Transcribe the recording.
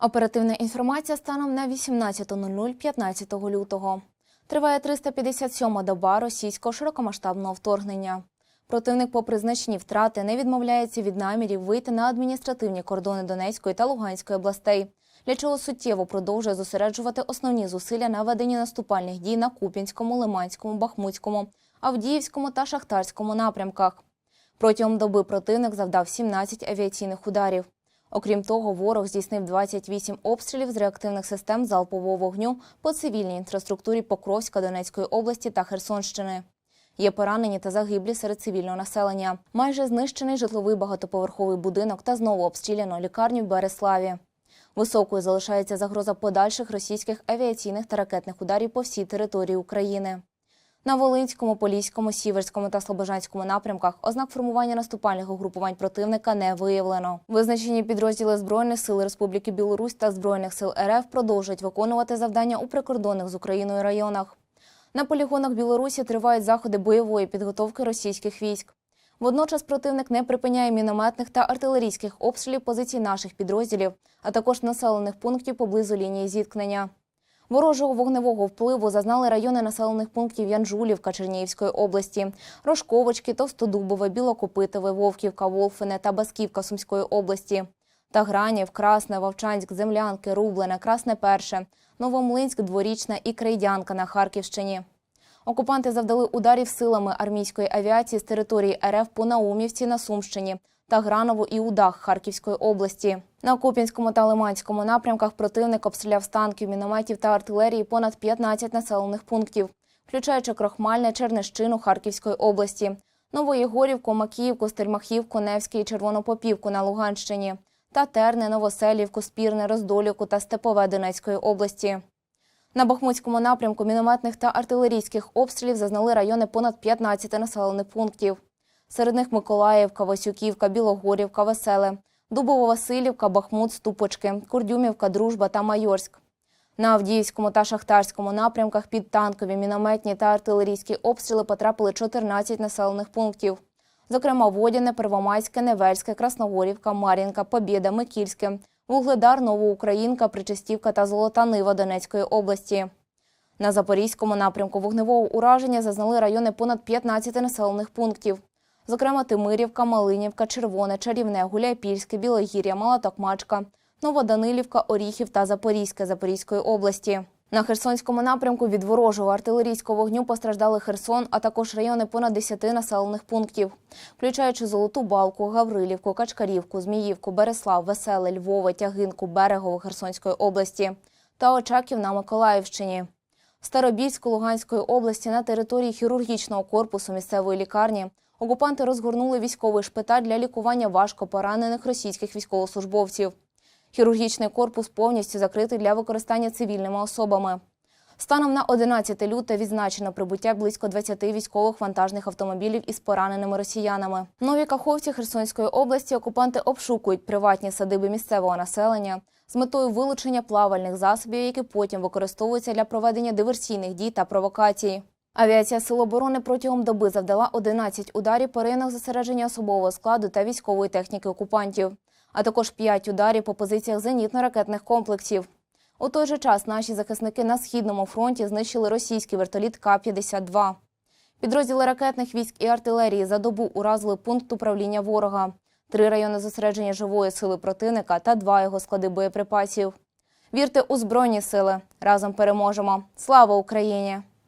Оперативна інформація станом на 18.00 15 лютого. Триває 357-ма доба російського широкомасштабного вторгнення. Противник, попри значні втрати, не відмовляється від намірів вийти на адміністративні кордони Донецької та Луганської областей, для чого суттєво продовжує зосереджувати основні зусилля на веденні наступальних дій на Куп'янському, Лиманському, Бахмутському, Авдіївському та Шахтарському напрямках. Протягом доби противник завдав 17 авіаційних ударів. Окрім того, ворог здійснив 28 обстрілів з реактивних систем залпового вогню по цивільній інфраструктурі Покровська Донецької області та Херсонщини. Є поранені та загиблі серед цивільного населення. Майже знищений житловий багатоповерховий будинок та знову обстріляно лікарню в Береславі. Високою залишається загроза подальших російських авіаційних та ракетних ударів по всій території України. На Волинському, Поліському, Сіверському та Слобожанському напрямках ознак формування наступальних угрупувань противника не виявлено. Визначені підрозділи Збройних сил Республіки Білорусь та Збройних сил РФ продовжують виконувати завдання у прикордонних з Україною районах. На полігонах Білорусі тривають заходи бойової підготовки російських військ. Водночас противник не припиняє мінометних та артилерійських обстрілів позицій наших підрозділів, а також населених пунктів поблизу лінії зіткнення. Ворожого вогневого впливу зазнали райони населених пунктів Янжулівка Чернігівської області, Рожковочки, Товстодубове, Білокопитове, Вовківка, Волфине та Басківка Сумської області. Тагранів, Красне, Вовчанськ, Землянки, Рублене, Красне Перше, Новомлинськ, Дворічна і Крейдянка на Харківщині. Окупанти завдали ударів силами армійської авіації з території РФ по Наумівці на Сумщині та Гранову і Удах Харківської області. На Куп'янському та Лиманському напрямках противник обстріляв з танків, мінометів та артилерії понад 15 населених пунктів, включаючи Крохмальне, Чернещину Харківської області, Новоєгорівку, Макіївку, Стельмахівку, Невське і Червонопопівку на Луганщині та Терне, Новоселівку, Спірне, Роздолівку та Степове Донецької області. На Бахмутському напрямку мінометних та артилерійських обстрілів зазнали райони понад 15 населених пунктів. Серед них Миколаївка, Васюківка, Білогорівка, Веселе, Дубово-Василівка, Бахмут, Ступочки, Курдюмівка, Дружба та Майорськ. На Авдіївському та Шахтарському напрямках під танкові, мінометні та артилерійські обстріли потрапили 14 населених пунктів. Зокрема, Водяне, Первомайське, Невельське, Красногорівка, Мар'їнка, Побєда, Микільське, Вугледар, Новоукраїнка, Причистівка та Золота Нива Донецької області. На Запорізькому напрямку вогневого ураження зазнали райони понад 15 населених пунктів. Зокрема, Тимирівка, Малинівка, Червоне, Чарівне, Гуляйпільське, Білогір'я, Мала Токмачка, Новоданилівка, Оріхів та Запорізьке Запорізької області. На Херсонському напрямку від ворожого артилерійського вогню постраждали Херсон, а також райони понад 10 населених пунктів, включаючи Золоту Балку, Гаврилівку, Качкарівку, Зміївку, Береслав, Веселе, Львове, Тягинку, Берегово Херсонської області та Очаків на Миколаївщині. Старобільську Луганської області на території хірургічного корпусу місцевої лікарні окупанти розгорнули військовий шпиталь для лікування важко поранених російських військовослужбовців. Хірургічний корпус повністю закритий для використання цивільними особами. Станом на 11 люте відзначено прибуття близько 20 військових вантажних автомобілів із пораненими росіянами. В Новій Каховці Херсонської області окупанти обшукують приватні садиби місцевого населення з метою вилучення плавальних засобів, які потім використовуються для проведення диверсійних дій та провокацій. Авіація Сил оборони протягом доби завдала 11 ударів по районах зосередження особового складу та військової техніки окупантів, а також 5 ударів по позиціях зенітно-ракетних комплексів. У той же час наші захисники на східному фронті знищили російський вертоліт К-52. Підрозділи ракетних військ і артилерії за добу уразили пункт управління ворога, три райони зосередження живої сили противника та два його склади боєприпасів. Вірте у збройні сили. Разом переможемо. Слава Україні!